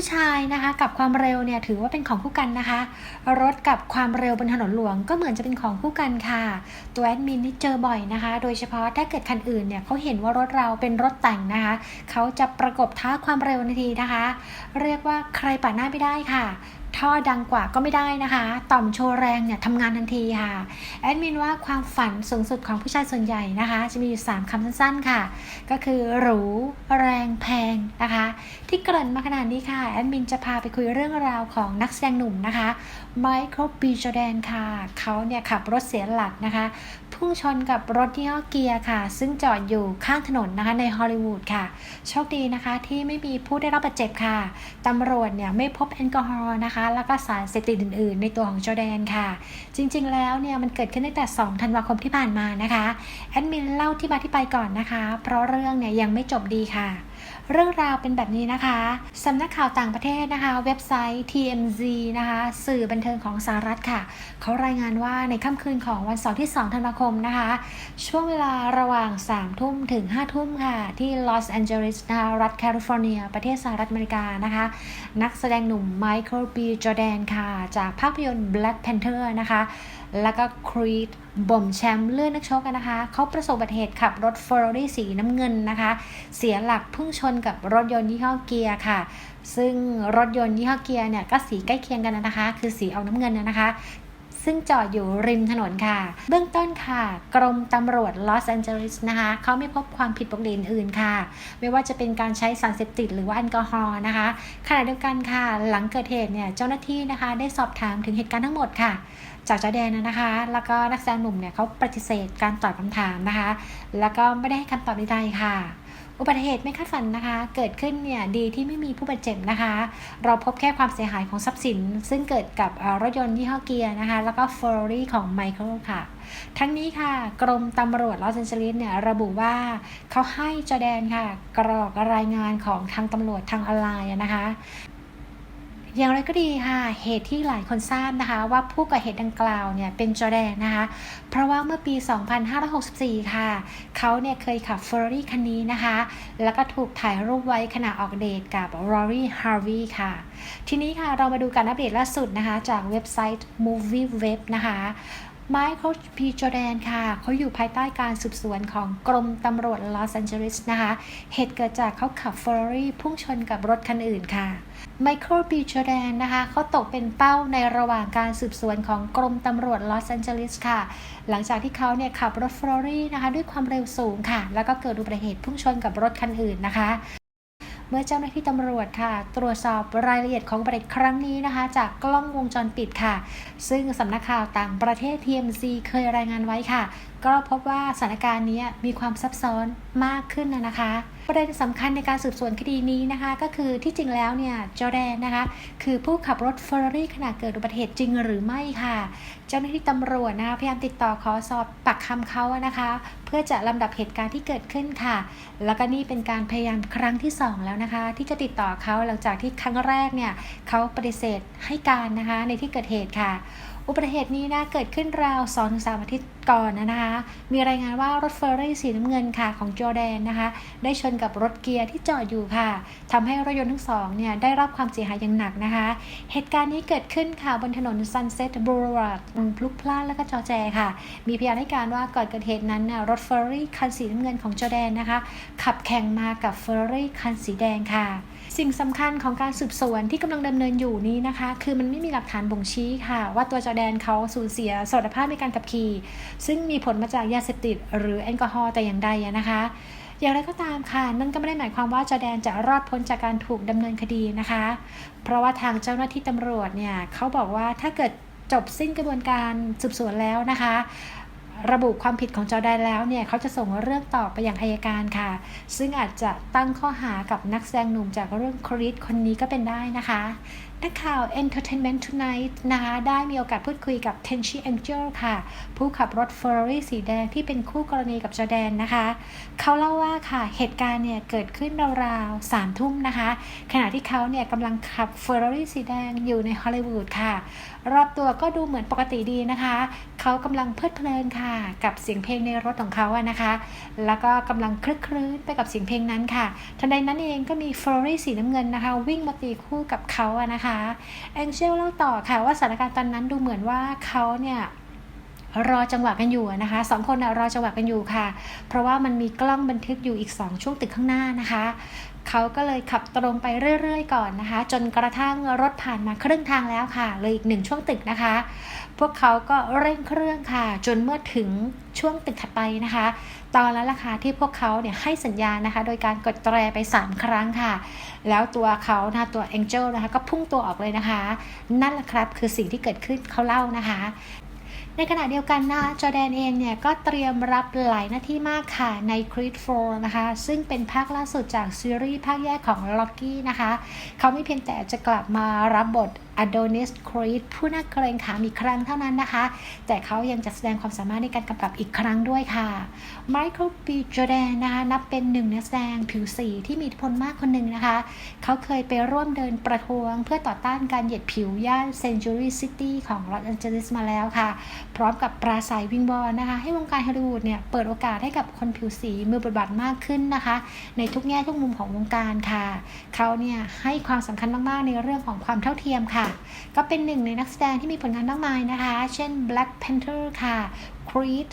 ผู้ชายนะคะกับความเร็วเนี่ยถือว่าเป็นของคู่กันนะคะ รถกับความเร็วบนถนนหลวงก็เหมือนจะเป็นของคู่กันค่ะ ตัวแอดมินนี่เจอบ่อยนะคะ โดยเฉพาะถ้าเกิดคันอื่นเนี่ยเขาเห็นว่ารถเราเป็นรถแต่งนะคะ เขาจะประกบท้าความเร็วนาทีนะคะ เรียกว่าใครปาดหน้าไม่ได้ค่ะ ท่อดังกว่าก็ไม่ได้นะคะ ต่อมโชว์แรงเนี่ยทำงานทันทีค่ะ แอดมินว่าความฝันสูงสุดของผู้ชายส่วนใหญ่นะคะ จะมีอยู่ 3คำสั้นๆค่ะ ก็คือหรูแรงแพงนะคะ ที่เกริ่นมาขนาดนี้ค่ะแอดมินจะพาไปคุยเรื่องราวของนักแสดงหนุ่มนะคะไมเคิลบีจอแดนค่ะ เขาเนี่ยขับรถเสียหลักนะคะ พุ่งชนกับรถยี่ห้อเกียร์ค่ะ ซึ่งจอดอยู่ข้างถนนนะคะในฮอลลีวูดค่ะ โชคดีนะคะที่ไม่มีผู้ได้รับบาดเจ็บค่ะตำรวจเนี่ยไม่พบแอลกอฮอล์นะคะ แล้วก็สารเสพติดอื่น ๆ ในตัวของจอแดนค่ะ จริง ๆ แล้วเนี่ยมันเกิดขึ้นตั้งแต่ 2 ธันวาคมที่ผ่านมานะคะแอดมินเล่าที่มาที่ไปก่อนนะคะ เพราะเรื่องเนี่ยยังไม่จบดีค่ะ เรื่องราวเป็นแบบนี้นะคะสำนักข่าวต่างประเทศนะคะ เว็บไซต์ TMZ นะคะ สื่อบันเทิงของสหรัฐค่ะ เขารายงานว่าในค่ำคืนของวันเสาร์ที่ 2 ธันวาคมนะคะ ช่วงเวลาระหว่าง 3 ทุ่มถึง 5 ทุ่มค่ะ ที่ลอสแอนเจลิสนะคะรัฐแคลิฟอร์เนีย ประเทศสหรัฐอเมริกานะคะ นักแสดงหนุ่มไมเคิลบีจอแดนค่ะ จากภาพยนตร์ Black Panther นะคะ แล้วก็ครีตบ่มแชมป์เลื่อนนักชกกันนะคะ เขาประสบอุบัติเหตุขับรถเฟอร์รารี่สีน้ำเงินนะคะ เสียหลักพุ่งชนกับรถยนต์ยี่ห้อเกียร์ค่ะ ซึ่งรถยนต์ยี่ห้อเกียร์เนี่ยก็สีใกล้เคียงกันนะคะ คือสีเอาน้ำเงินนะคะ ซึ่งจอดอยู่ริมถนนค่ะ เบื้องต้นค่ะ กรมตำรวจลอสแอนเจลิสนะคะเขาไม่พบความผิดปกติอื่นค่ะ ไม่ว่าจะเป็นการใช้สารเสพติดหรือว่าแอลกอฮอล์นะคะขณะเดียวกันค่ะ หลังเกิดเหตุเนี่ยเจ้าหน้าที่นะคะ ได้สอบถามถึงเหตุการณ์ทั้งหมดค่ะจากจอแดนนะคะ แล้วก็นักแสดงหนุ่มเนี่ยเขาปฏิเสธการตอบคำถามนะคะ แล้วก็ไม่ได้ให้คำตอบใดๆค่ะ อุบัติเหตุไม่คาดฝันนะคะ เกิดขึ้นเนี่ยดีที่ไม่มีผู้บาดเจ็บนะคะ เราพบแค่ความเสียหายของทรัพย์สิน ซึ่งเกิดกับรถยนต์ยี่ห้อเกียร์นะคะ แล้วก็ฟอร์รี่ของไมเคิลค่ะ ทั้งนี้ค่ะ กรมตำรวจลอสแอนเจลิสเนี่ยระบุว่าเขาให้จอแดนค่ะ กรอกรายงานของทางตำรวจทางออนไลน์นะคะ อย่างไรก็ดีค่ะ เหตุที่หลายคนทราบนะคะ ว่าผู้ก่อเหตุดังกล่าวเนี่ยเป็นจอร์แดนนะคะ เพราะว่าเมื่อปี 2564 ค่ะ เขาเนี่ยเคยขับ Ferrari คันนี้นะคะ แล้วก็ถูกถ่ายรูปไว้ขณะออกเดทกับ Rory Harvey ค่ะ ทีนี้ค่ะเรามาดูการอัปเดตล่าสุดนะคะ จากเว็บไซต์ Movie Web นะคะไมเคิลพีจอแดนค่ะ เขาอยู่ภายใต้การสืบสวนของกรมตำรวจลอสแอนเจลิสนะคะ เหตุเกิดจากเขาขับ Ferrari พุ่งชนกับรถคันอื่นค่ะ ไมเคิลบีจอแดนนะคะเขาตกเป็นเป้าในระหว่างการสืบสวนของกรมตำรวจลอสแอนเจลิสค่ะ หลังจากที่เขาเนี่ยขับรถฟลอรี่นะคะด้วยความเร็วสูงค่ะ แล้วก็เกิดอุบัติเหตุพุ่งชนกับรถคันอื่นนะคะ เมื่อเจ้าหน้าที่ตำรวจค่ะ ตรวจสอบรายละเอียดของอุบัติเหตุครั้งนี้นะคะ จากกล้องวงจรปิดค่ะ ซึ่งสำนักข่าวต่างประเทศ TMZ เคยรายงานไว้ค่ะ ก็พบว่าสถานการณ์นี้มีความซับซ้อนมากขึ้นนะคะ ประเด็นสำคัญในการสืบสวนคดีนี้นะคะ ก็คือที่จริงแล้วเนี่ยจอแดนนะคะ คือผู้ขับรถเฟอร์รารี่ขณะเกิดอุบัติเหตุจริงหรือไม่ค่ะ เจ้าหน้าที่ตำรวจนะคะพยายามติดต่อขอสอบปากคำเขานะคะ เพื่อจะลำดับเหตุการณ์ที่เกิดขึ้นค่ะ แล้วก็นี่เป็นการพยายามครั้งที่สองแล้วนะคะ ที่จะติดต่อเขาหลังจากที่ครั้งแรกเนี่ยเขาปฏิเสธให้การนะคะในที่เกิดเหตุค่ะ อุบัติเหตุนี้นะเกิดขึ้นราว2-3อาทิตย์ก่อนนะคะ มีรายงานว่ารถเฟอร์รี่สีน้ำเงินค่ะของจอร์แดนนะคะ ได้ชนกับรถเกียร์ที่จอดอยู่ค่ะทำให้รถยนต์ทั้งสองเนี่ยได้รับความเสียหายอย่างหนักนะคะ เหตุการณ์นี้เกิดขึ้นค่ะบนถนน Sunset Boulevard พลุกพล่านและก็จอแจค่ะ มีพยานให้การว่าก่อนเกิดเหตุนั้นน่ะรถเฟอร์รี่คันสีน้ำเงินของจอร์แดนนะคะ ขับแข่งมากับเฟอร์รี่คันสีแดงค่ะสิ่งสำคัญของการสืบสวนที่กำลังดำเนินอยู่นี้นะคะ คือมันไม่มีหลักฐานบ่งชี้ค่ะ ว่าตัวจอแดนเขาสูญเสียสมรรถภาพในการขับขี่ ซึ่งมีผลมาจากยาเสพติด หรือแอลกอฮอล์แต่อย่างใดนะคะอย่างไรก็ตามค่ะ นั่นก็ไม่ได้หมายความว่าจอแดนจะรอดพ้นจากการถูกดำเนินคดีนะคะ เพราะว่าทางเจ้าหน้าที่ตำรวจเนี่ยเขาบอกว่าถ้าเกิดจบสิ้นกระบวนการสืบสวนแล้วนะคะ ระบุความผิดของจอร์แดนแล้วเนี่ยเขาจะส่งเรื่องต่อไปยังอายการค่ะ ซึ่งอาจจะตั้งข้อหากับนักแสดงหนุ่มจากเรื่องครีดคนนี้ก็เป็นได้นะคะ นักข่าว Entertainment Tonight นะคะได้มีโอกาสพูดคุยกับ Tenchi Angel ค่ะ ผู้ขับรถ Ferrari สีแดงที่เป็นคู่กรณีกับจอแดนนะคะ เขาเล่าว่าค่ะเหตุการณ์เนี่ยเกิดขึ้นราวๆสามทุ่มนะคะ ขณะที่เขาเนี่ยกำลังขับ Ferrari สีแดงอยู่ในฮอลลีวูดค่ะ รอบตัวก็ดูเหมือนปกติดีนะคะ เขากำลังเพลิดเพลินค่ะ กับเสียงเพลงในรถของเขาอะนะคะ แล้วก็กำลังคลึกคลื้นไปกับเสียงเพลงนั้นค่ะ ทันใดนั้นเองก็มี Ferrari สีน้ำเงินนะคะ วิ่งมาตีคู่กับเขาอะนะคะแองเจลเล่าต่อค่ะว่าสถานการณ์ตอนนั้นดูเหมือนว่าเขาเนี่ยรอจังหวะกันอยู่นะคะสองคนรอจังหวะกันอยู่ค่ะ เพราะว่ามันมีกล้องบันทึกอยู่อีก 2 ช่วงตึกข้างหน้านะคะ เขาก็เลยขับตรงไปเรื่อยๆ ก่อนนะคะ จนกระทั่งรถผ่านมาครึ่งทางแล้วค่ะเลยอีกหนึ่งช่วงตึกนะคะ พวกเขาก็เร่งเครื่องค่ะ จนเมื่อถึงช่วงตึกถัดไปนะคะ ตอนแล้วล่ะค่ะที่พวกเขาเนี่ยให้สัญญาณนะคะ โดยการกดแตรไป 3 ครั้งค่ะ แล้วตัวเขานะคะตัว Angel นะคะ ก็พุ่งตัวออกเลยนะคะ นั่นแหละครับคือสิ่งที่เกิดขึ้นเขาเล่านะคะ ในขณะเดียวกันนะคะจอแดนเองเนี่ยก็เตรียมรับหลายหน้าที่มากค่ะใน Creed 4 นะคะ ซึ่งเป็นภาคล่าสุดจากซีรีส์ภาคแยกของ Locky นะคะ เขาไม่เพียงแต่จะกลับมารับบท Adonis Creed ผู้น่าเกรงขามอีกครั้งเท่านั้นนะคะ แต่เขายังจะแสดงความสามารถในการกำกับอีกครั้งด้วยค่ะ Michael B. Jordan นะคะนับเป็นหนึ่งนักแสดงผิวสีที่มีอิทธิพลมากคนหนึ่งนะคะ เขาเคยไปร่วมเดินประท้วง เพื่อต่อต้านการเหยียดผิวย่าน Century City ของลอสแอนเจลิสมาแล้วค่ะ พร้อมกับปราศัยวิงวอนนะคะ ให้วงการฮอลลีวูดเนี่ยเปิดโอกาสให้กับคนผิวสีมือบทบาทมากขึ้นนะคะ ในทุกแง่ทุกมุมของวงการค่ะ เขาเนี่ยให้ความสำคัญมากๆในเรื่องของความเท่าเทียมค่ะก็เป็นหนึ่งในนักแสดงที่มีผลงานมากมายนะคะ เช่น Black Panther ค่ะ Creed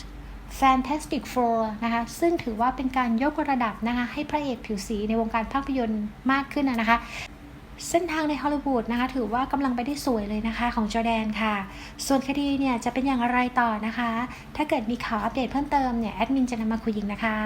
Fantastic Four นะคะ ซึ่งถือว่าเป็นการยกระดับนะคะ ให้พระเอกผิวสีในวงการภาพยนตร์มากขึ้นนะคะ เส้นทางในฮอลลีวูดนะคะ ถือว่ากำลังไปได้สวยเลยนะคะ ของจอแดนค่ะ ส่วนคดีเนี่ยจะเป็นอย่างไรต่อนะคะ ถ้าเกิดมีข่าวอัปเดตเพิ่มเติมเนี่ยแอดมินจะนำมาคุยอีกนะคะ